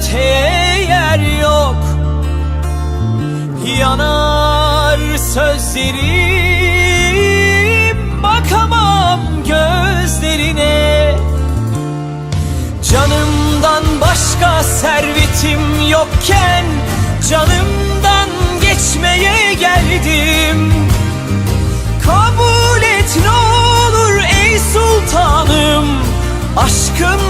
öteye yer yok. Yanar sözlerim Bakamam gözlerine. Canımdan başka servetim yokken Canımdan geçmeye geldim. Kabul et ne olur ey sultanım Aşkınla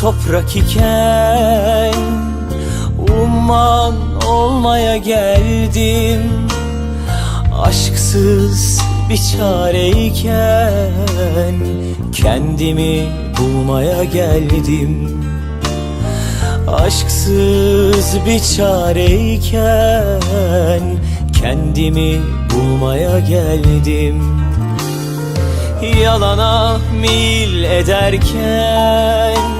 toprak iken Umman olmaya geldim Aşksız bir çareyken Kendimi bulmaya geldim Aşksız bir çareyken Kendimi bulmaya geldim Yalana mil ederken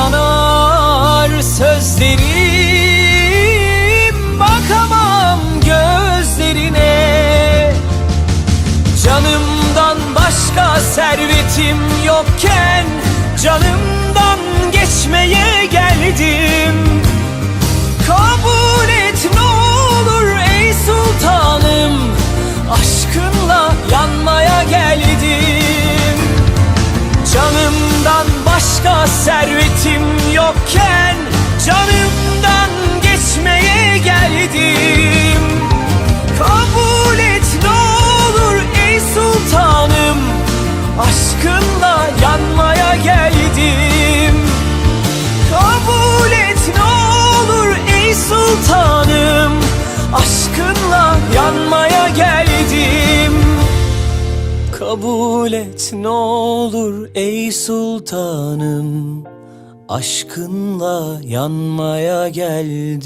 Yanar sözlerim. Bakamam gözlerine. Canımdan başka servetim yokken Canımdan geçmeye geldim. Kabul Canımdan başka servetim yokken Canımdan geçmeye geldim. Kabul Kabul et ne olur ey sultanım. Aşkınla yanmaya geldim